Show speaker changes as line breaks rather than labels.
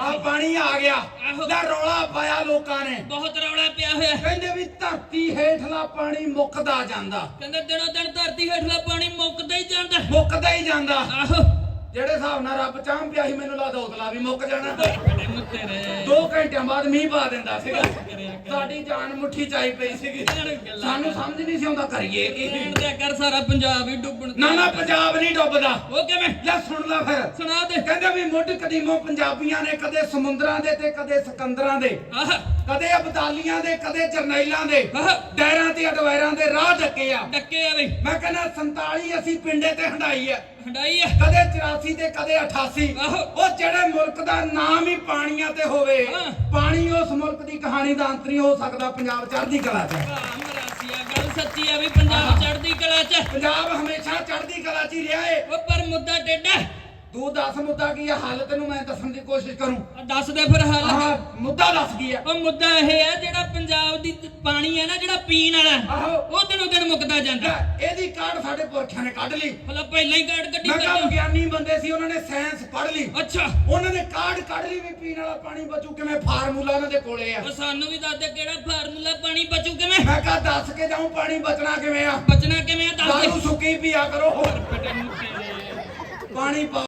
ਆ ਪਾਣੀ ਆ ਗਿਆ। ਦਾ ਰੌਲਾ ਪਾਇਆ ਲੋਕਾਂ ਨੇ।
ਬਹੁਤ ਰੌਲਾ ਪਿਆ ਹੋਇਆ।
ਕਹਿੰਦੇ ਵੀ ਧਰਤੀ ਹੇਠਲਾ ਪਾਣੀ ਮੁੱਕਦਾ ਜਾਂਦਾ।
ਕਹਿੰਦੇ ਦਿਨੋ ਦਿਨ ਧਰਤੀ ਹੇਠਲਾ ਪਾਣੀ ਮੁੱਕਦਾ ਹੀ ਜਾਂਦਾ।
ਮੁੱਕਦਾ ਹੀ ਜਾਂਦਾ।
ਆਹੋ।
ਜਿਹੜੇ ਹਿਸਾਬ ਨਾਲ ਰੱਬ ਚਾਹ ਪਿਆ ਸੀ ਮੈਨੂੰ ਲੱਗਦਾ ਉਤਲਾ ਵੀ ਮੁੱਕ ਜਾਣਾ।
ਬੜੇ ਮੁੱਤੇ ਰੇ
2 ਘੰਟਿਆਂ ਬਾਅਦ ਮੀਂਹ ਪਾ ਦਿੰਦਾ ਸੀਗਾ। ਸਾਡੀ ਜਾਨ ਮੁੱਠੀ ਚਾਈ ਪਈ ਸੀਗੀ। ਸਾਨੂੰ ਸਮਝ ਨਹੀਂ ਸੀ ਆਉਂਦਾ ਕਰੀਏ ਕੀ?
ਦਿਆ ਕਰ ਸਾਰਾ ਪੰਜਾਬ ਹੀ ਡੁੱਬਣ
ਨਾ ਨਾ ਪੰਜਾਬ ਨਹੀਂ ਡੁੱਬਦਾ।
ਉਹ ਕਿਵੇਂ?
ਲੈ ਸੁਣ ਲੈ ਫਿਰ।
ਸੁਣਾ ਦੇ।
ਕਹਿੰਦੇ ਵੀ ਮੁੱਢ ਕਦੀਮੋਂ ਪੰਜਾਬੀਆਂ ਨੇ ਕਦੇ ਸਮੁੰਦਰਾਂ ਦੇ ਤੇ ਕਦੇ ਸਿਕੰਦਰਾਂ ਦੇ। ਕਦੇ ਅਬਦਾਲੀਆਂ ਦੇ ਕਦੇ ਜਰਨੈਲਾਂ ਦੇ। ਡੈਰਾਂ ਤੇ ਅਡਵੈਰਾਂ ਦੇ ਰਾਹ ਡੱਕੇ ਆ।
ਡੱਕੇ ਆ ਬਈ।
ਮੈਂ ਕਹਿੰਦਾ 47 ਅਸੀਂ ਪਿੰਡੇ ਤੇ ਹੰਡਾਈ ਆ।
ਹੰਡਾਈ ਆ।
ਕਦੇ 84 ਤੇ ਕਦੇ 88
ਆਹੋ।
ਉਹ ਜਿਹੜੇ ਮੁਲਕ ਦਾ ਨਾਮ ਹੀ ਪਾਣੀਆਂ ਤੇ ਹੋਵੇ। ਪਾਣੀ ਉਸ ਮੁਲਕ ਦੀ ਕਹਾਣੀ ਦਾ ਅੰਤ ਨਹੀਂ ਹੋ ਸਕਦਾ ਪੰਜਾਬ ਚੜ੍ਹਦੀ ਕਲਾ 'ਚ ਹੈ।
ਵਾਹ ਮਰਾਸੀਆ ਗੱਲ ਸੱਚੀ ਆ ਵੀ ਪੰਜਾਬ ਚੜ੍ਹਦੀ ਕਲਾ ਚ
ਪੰਜਾਬ ਹਮੇਸ਼ਾ ਚੜ੍ਹਦੀ ਕਲਾ 'ਚ ਹੀ ਰਿਹਾ ਏ
ਪਰ ਮੁੱਦਾ ਟੇਡਾ
ਤੂੰ ਦੱਸ ਮੁੱਦਾ ਕੀ ਆ? ਹੱਲ ਤੈਨੂੰ ਮੈਂ ਦੱਸਣ ਦੀ ਕੋਸ਼ਿਸ਼ ਕਰੂੰ।
ਆ ਦੱਸ ਦੇ ਫਿਰ ਹੱਲ।
ਆਹ ਮੁੱਦਾ ਦੱਸ ਕੀ ਆ?
ਉਹ ਮੁੱਦਾ ਇਹ ਹੈ ਜਿਹੜਾ ਪੰਜਾਬ ਦੀ ਤ- ਪਾਣੀ ਹੈ ਨਾ ਜਿਹੜਾ ਪੀਣ ਵਾਲਾ।
ਆਹੋ।
ਉਹ ਦਿਨੋਂ ਦਿਨ ਮੁੱਕਦਾ ਜਾਂਦਾ।
ਇਹਦੀ ਕਾਢ ਸਾਡੇ ਪੁਰਖਿਆਂ ਨੇ ਕੱਢ ਲਈ।
ਭਲਾ ਪਹਿਲਾਂ ਹੀ ਕਾਢ ਕੱਢੀ
ਮੈਂ ਕਿਹਾ ਵਿਗਿਆਨੀ ਬੰਦੇ ਸੀ ਉਹਨਾਂ ਨੇ ਸਾਇੰਸ ਪੜ੍ਹ ਲਈ।
ਅੱਛਾ।
ਉਹਨਾਂ ਨੇ ਕਾਢ ਕੱਢ ਲਈ ਵੀ ਪੀਣ ਵਾਲਾ ਪਾਣੀ ਬਚੂ ਕਿਵੇਂ? ਫਾਰਮੂਲਾ ਉਹਨਾਂ ਦੇ ਕੋਲੇ ਆ।
ਉਹ ਸਾਨੂੰ ਵੀ ਦੱਸ ਦੇ ਕਿਹੜਾ ਫਾਰਮੂਲਾ ਪਾਣੀ ਬਚੂ ਕਿਵੇਂ?
ਮੈਂ ਕਿਹਾ ਦੱਸ ਕੇ ਜਾਉਂ ਪਾਣੀ ਬਚਣਾ ਕਿਵੇਂ ਆ?
ਬਚਣਾ ਕਿਵੇਂ ਆ ਦੱਸ
ਦਾਰੂ
ਦੇ
ਸੁੱਕੀ ਪੀਆ ਕਰੋ
ਬੜੇ ਮੁੱਤੇ ਰੇ
ਪਾਣੀ ਪਾਓ